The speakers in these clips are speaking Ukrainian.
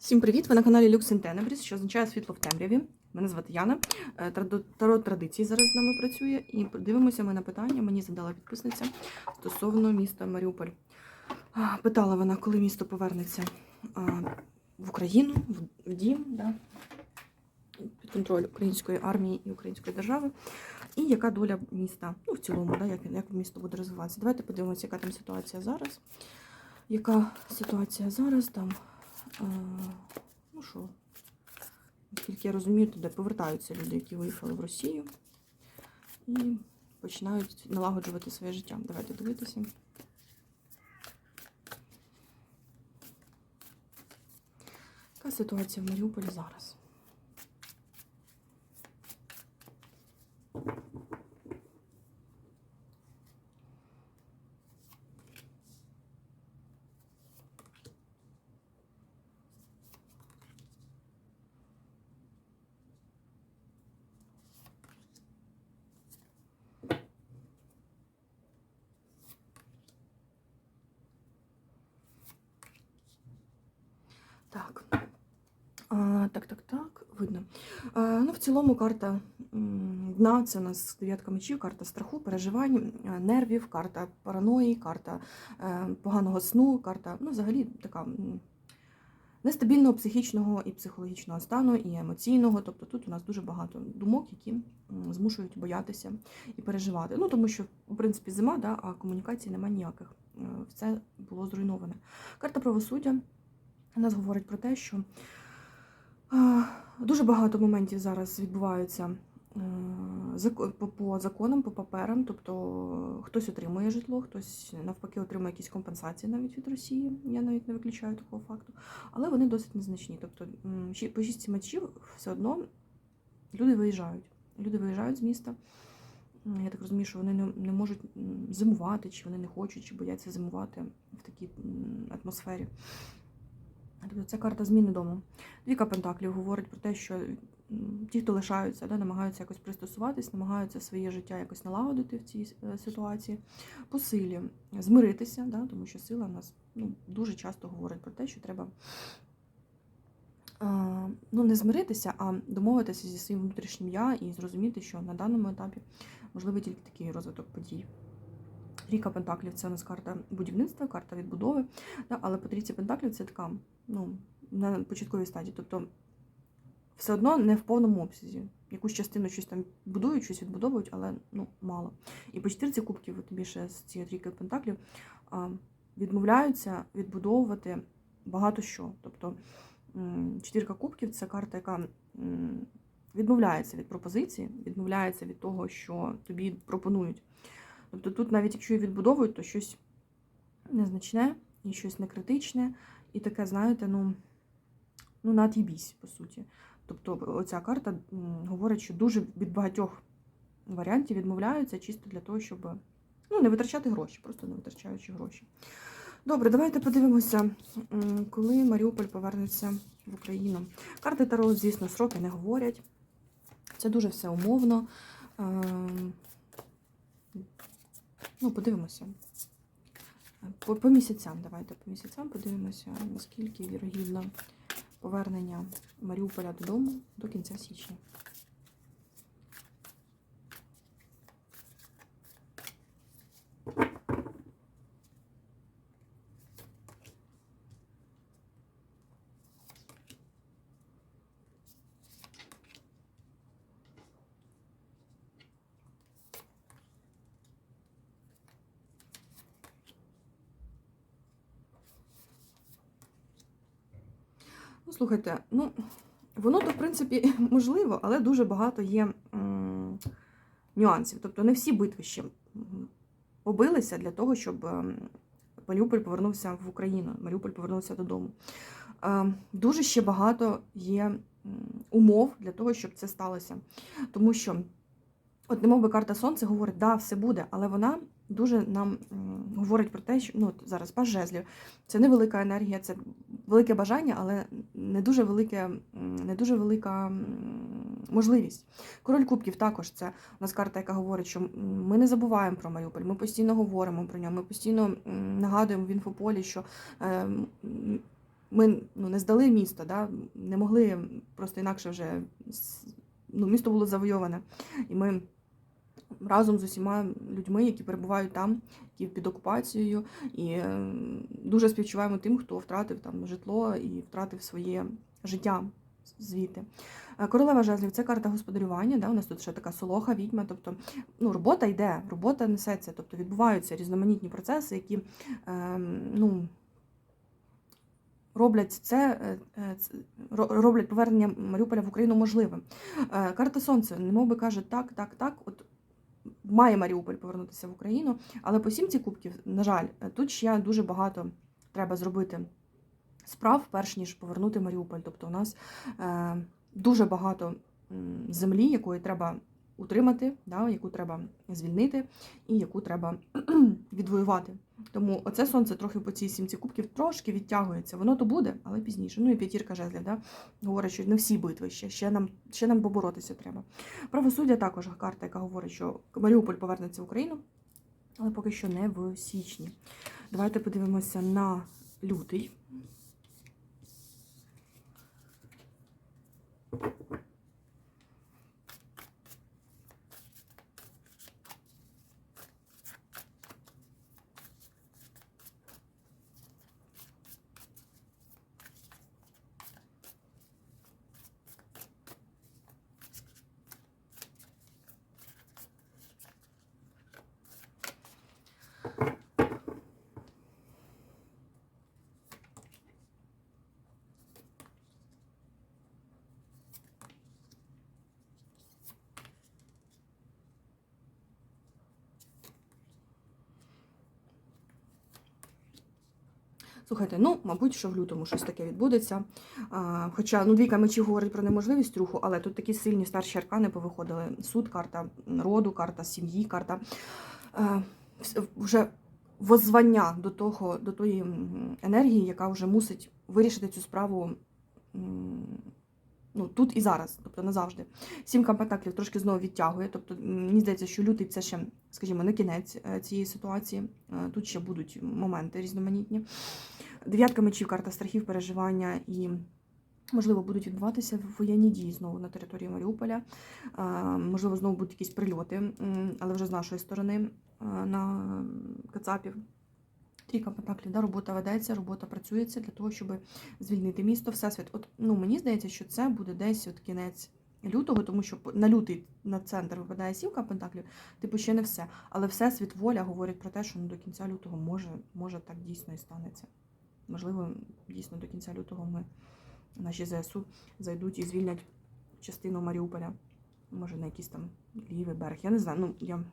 Всім привіт! Ви на каналі Lux Tenebris, що означає світло в темряві. Мене звати Яна. Е, Таро традиції зараз з нами працює. І дивимося ми на питання. Мені задала підписниця стосовно міста Маріуполь. Питала вона, коли місто повернеться в Україну, в дім, да, під контроль української армії і української держави. І яка доля міста, ну в цілому, да, як, як місто буде розвиватися. Давайте подивимося, яка там ситуація зараз. Яка ситуація зараз там? Е, Ну що, наскільки я розумію, туди повертаються люди, які виїхали в Росію і починають налагоджувати своє життя. Давайте дивитися. Яка ситуація в Маріуполі зараз? Так. А, так, так, так, видно. А, ну, в цілому карта дна це у нас дев'ятка мечів, карта страху, переживань, нервів, карта параної, карта е, поганого сну, карта, ну, взагалі така нестабільного психічного і психологічного стану, і емоційного. Тобто тут у нас дуже багато думок, які змушують боятися і переживати. Ну, тому що, в принципі, зима, да, а комунікацій немає ніяких. Е, Все було зруйноване. Карта правосуддя нас говорить про те, що Дуже багато моментів зараз відбуваються е, по- законам, по паперам. Тобто хтось отримує житло, хтось навпаки отримує якісь компенсації навіть від Росії. Я навіть не виключаю такого факту. Але вони досить незначні. Тобто по шісті мечів все одно люди виїжджають. Люди виїжджають з міста. Я так розумію, що вони не, не можуть зимувати, чи вони не хочуть, чи бояться зимувати в такій атмосфері. Тобто це карта зміни дому. Двіка Пентаклів говорить про те, що ті, хто лишаються, да, намагаються якось пристосуватись, намагаються своє життя якось налагодити в цій е, ситуації, по силі змиритися, да, тому що сила в нас ну, дуже часто говорить про те, що треба ну, не змиритися, а домовитися зі своїм внутрішнім я і зрозуміти, що на даному етапі можливий тільки такий розвиток подій. Ріка Пентаклів це у нас карта будівництва, карта відбудови. Да, але по трійці Пентаклів це така, ну, на початковій стадії. Тобто все одно не в повному обсязі. Якусь частину щось там будують, щось відбудовують, але ну, мало. І по чотирці кубків, от більше з цієї трійки Пентаклів, відмовляються відбудовувати багато що. Тобто чотирка кубків це карта, яка відмовляється від пропозиції, відмовляється від того, що тобі пропонують. Тобто тут, навіть якщо і відбудовують, то щось незначне і щось некритичне, і таке, знаєте, ну, ну над'їбісь, по суті. Тобто оця карта говорить, що дуже від багатьох варіантів відмовляються чисто для того, щоб ну, не витрачати гроші, просто не витрачаючи гроші. Добре, давайте подивимося, коли Маріуполь повернеться в Україну. Карти Таро, звісно, сроки не говорять. Це дуже все умовно. Ем, Ну, подивимося. По, по місяцям, давайте по місяцям подивимося, наскільки вірогідно повернення Маріуполя додому до кінця січня. Ну, слухайте, ну, воно то, в принципі, можливо, але дуже багато є нюансів. Тобто не всі битви ще побилися для того, щоб ем, Маріуполь повернувся в Україну, Маріуполь повернувся додому. Е, Дуже ще багато є умов для того, щоб це сталося. Тому що, от немов би карта Сонця говорить, да, все буде, але вона дуже нам говорить про те, що ну, зараз жезлів, це невелика енергія, це велике бажання, але не дуже велике, не дуже велика можливість. Король Кубків також це у нас карта, яка говорить, що ми не забуваємо про Маріуполь, ми постійно говоримо про нього, ми постійно нагадуємо в інфополі, що е, ми ну, не здали місто, да? не могли просто інакше вже ну, місто було завойоване. І ми разом з усіма людьми, які перебувають там, які під окупацією, і е, дуже співчуваємо тим, хто втратив там житло і втратив своє життя звідти. Е, Королева жезлів це карта господарювання. Да? У нас тут ще така солоха, відьма. Тобто ну, робота йде, робота несеться, тобто відбуваються різноманітні процеси, які е, ну, роблять це, е, е, роблять повернення Маріуполя в Україну можливим. Е, Карта Сонця, немов би каже, так, так, так. От має Маріуполь повернутися в Україну, але по сімці кубків, на жаль, тут ще дуже багато треба зробити справ, перш ніж повернути Маріуполь. Тобто у нас е, дуже багато землі, якої треба утримати, да, яку треба звільнити і яку треба відвоювати. Тому оце сонце трохи по цій сімці кубків трошки відтягується. Воно то буде, але пізніше. Ну і п'ятірка жезлів, да, говорить, що не всі битви ще, ще нам, ще нам поборотися треба. Правосуддя також карта, яка говорить, що Маріуполь повернеться в Україну, але поки що не в січні. Давайте подивимося на лютий. Слухайте, ну, мабуть, що в лютому щось таке відбудеться. А, хоча ну, двійка мечів говорить про неможливість руху, але тут такі сильні старші аркани повиходили. Суд, карта роду, карта сім'ї, карта а, вже воззвання до того, до тої енергії, яка вже мусить вирішити цю справу ну, тут і зараз, тобто назавжди. Сімка пентаклів трошки знову відтягує. Тобто, мені здається, що лютий це ще, скажімо, не кінець е, цієї ситуації. Е, Тут ще будуть моменти різноманітні. Дев'ятка мечів, карта страхів, переживання і. Можливо, будуть відбуватися воєнні дії знову на території Маріуполя. Е, Можливо, знову будуть якісь прильоти, але вже з нашої сторони на Кацапів. Трійка Пентаклів, да, робота ведеться, робота працюється для того, щоб звільнити місто, всесвіт. От ну мені здається, що це буде десь от кінець лютого, тому що на лютий на центр випадає сімка Пентаклів, типу ще не все. Але всесвіт воля говорить про те, що ну, до кінця лютого може, може так дійсно і станеться. Можливо, дійсно до кінця лютого ми наші ЗСУ зайдуть і звільнять частину Маріуполя. Може, на якийсь там лівий берег. Я не знаю. Ну я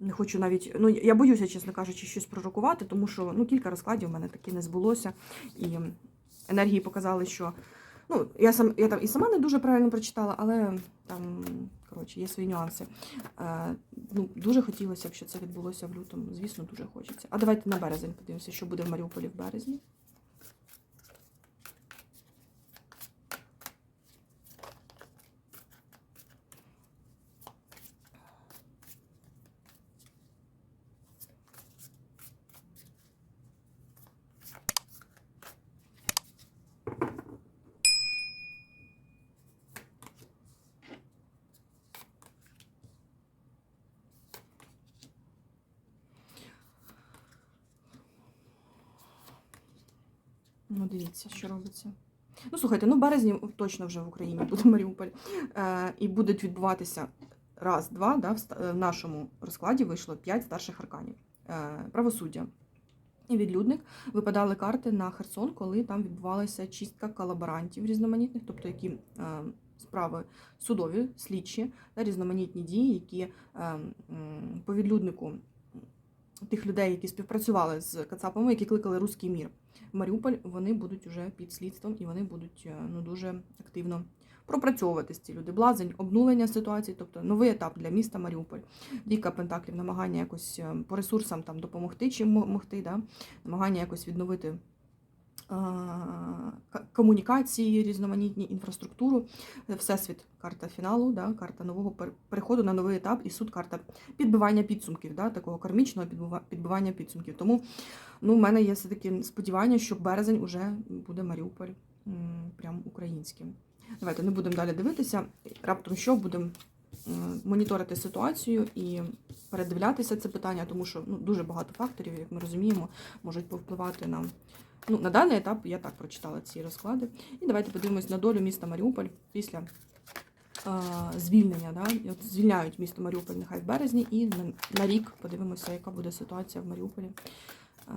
не хочу навіть. Ну я боюся, чесно кажучи, щось пророкувати, тому що ну кілька розкладів у мене таки не збулося. І енергії показали, що ну я сам я там і сама не дуже правильно прочитала, але там коротше є свої нюанси. Е, ну дуже хотілося б, щоб це відбулося в лютому. Звісно, дуже хочеться. А давайте на березень подивимося, що буде в Маріуполі в березні. Ну, дивіться, що робиться. Ну, слухайте, ну в березні точно вже в Україні буде Маріуполь. Е, і будуть відбуватися раз, два. Да, в, нашому розкладі вийшло п'ять старших арканів. Е, правосуддя. І відлюдник випадали карти на Херсон, коли там відбувалася чистка колаборантів різноманітних, тобто які е, справи судові, слідчі та різноманітні дії, які е, по відлюднику тих людей, які співпрацювали з Кацапами, які кликали Руський мір в Маріуполь, вони будуть уже під слідством і вони будуть е, ну, дуже активно пропрацьовуватись ці люди. Блазень, обнулення ситуації, тобто новий етап для міста Маріуполь. Дійка Пентаклів, намагання якось е, по ресурсам там допомогти чим могти, да? намагання якось відновити комунікації, різноманітні інфраструктуру, е, всесвіт, карта фіналу, да, карта нового переходу на новий етап, і суд карта підбивання підсумків, да, такого кармічного підбивання підсумків. Тому ну, в мене є все-таки сподівання, що березень уже буде Маріуполь прям українським. Давайте не будемо далі дивитися. Раптом що будемо моніторити ситуацію і передивлятися це питання, тому що ну, дуже багато факторів, як ми розуміємо, можуть повпливати на. Ну, на даний етап я так прочитала ці розклади. І давайте подивимось на долю міста Маріуполь після е, звільнення. Да? От звільняють місто Маріуполь нехай в березні, і на, на рік подивимося, яка буде ситуація в Маріуполі. Е,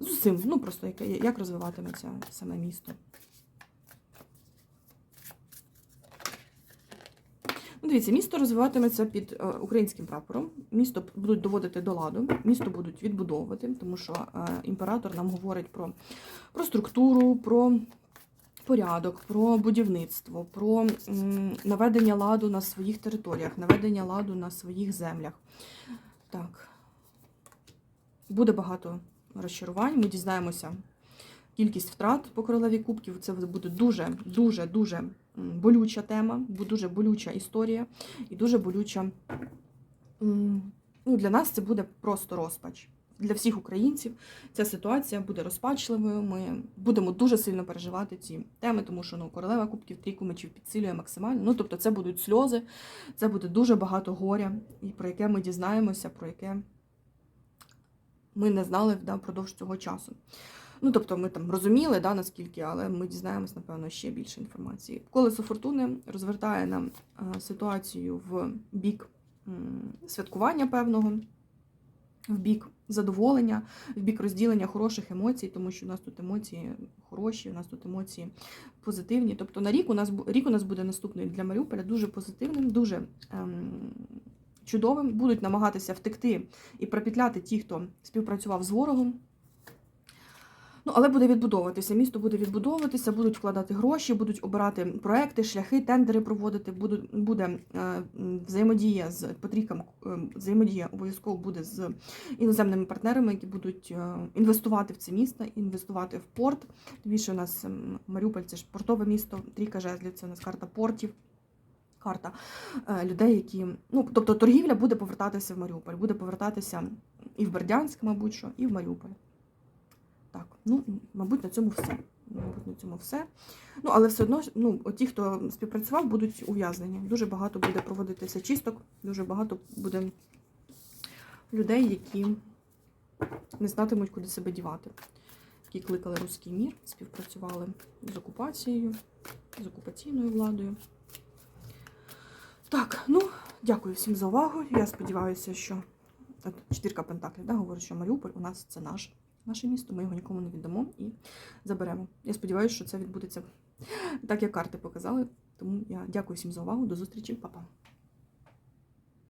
з усім, ну просто як, як розвиватиметься саме місто. Дивіться, місто розвиватиметься під е, українським прапором. Місто будуть доводити до ладу, місто будуть відбудовувати, тому що е, імператор нам говорить про, про структуру, про порядок, про будівництво, про наведення ладу на своїх територіях, наведення ладу на своїх землях. Так. Буде багато розчарувань. Ми дізнаємося кількість втрат по королеві кубків. Це буде дуже, дуже, болюча тема, дуже болюча історія і дуже болюча. Ну, для нас це буде просто розпач. Для всіх українців ця ситуація буде розпачливою. Ми будемо дуже сильно переживати ці теми, тому що ну, королева кубків трійку мечів підсилює максимально. Ну, тобто, це будуть сльози, це буде дуже багато горя, і про яке ми дізнаємося, про яке ми не знали да, впродовж цього часу. Ну, тобто, ми там розуміли, да, наскільки, але ми дізнаємось, напевно, ще більше інформації. Колесо фортуни розвертає нам е, ситуацію в бік святкування певного, в бік задоволення, в бік розділення хороших емоцій, тому що у нас тут емоції хороші, у нас тут емоції позитивні. Тобто на рік у нас рік у нас буде наступний для Маріуполя дуже позитивним, дуже ем, чудовим. Будуть намагатися втекти і пропетляти ті, хто співпрацював з ворогом. Ну, але буде відбудовуватися. Місто буде відбудовуватися, будуть вкладати гроші, будуть обирати проекти, шляхи, тендери проводити. Будуть буде е, взаємодія з потрійком, е, взаємодія обов'язково буде з іноземними партнерами, які будуть е, інвестувати в це місто, інвестувати в порт. Більше у нас Маріуполь це ж портове місто, трійка жезлів, це у нас карта портів. Карта людей, які ну тобто торгівля буде повертатися в Маріуполь, буде повертатися і в Бердянськ, мабуть, що, і в Маріуполь. Так, ну, мабуть, на цьому все. Мабуть, на цьому все. Ну, але все одно, ну, ті, хто співпрацював, будуть ув'язнені. Дуже багато буде проводитися чисток, дуже багато буде людей, які не знатимуть, куди себе дівати. Які кликали руський мір, співпрацювали з окупацією, з окупаційною владою. Так, ну, дякую всім за увагу. Я сподіваюся, що от, четвірка Пентаклів да, говорить, що Маріуполь у нас це наш наше місто, ми його нікому не віддамо і заберемо. Я сподіваюся, що це відбудеться так, як карти показали. Тому я дякую всім за увагу. До зустрічі, Па-па.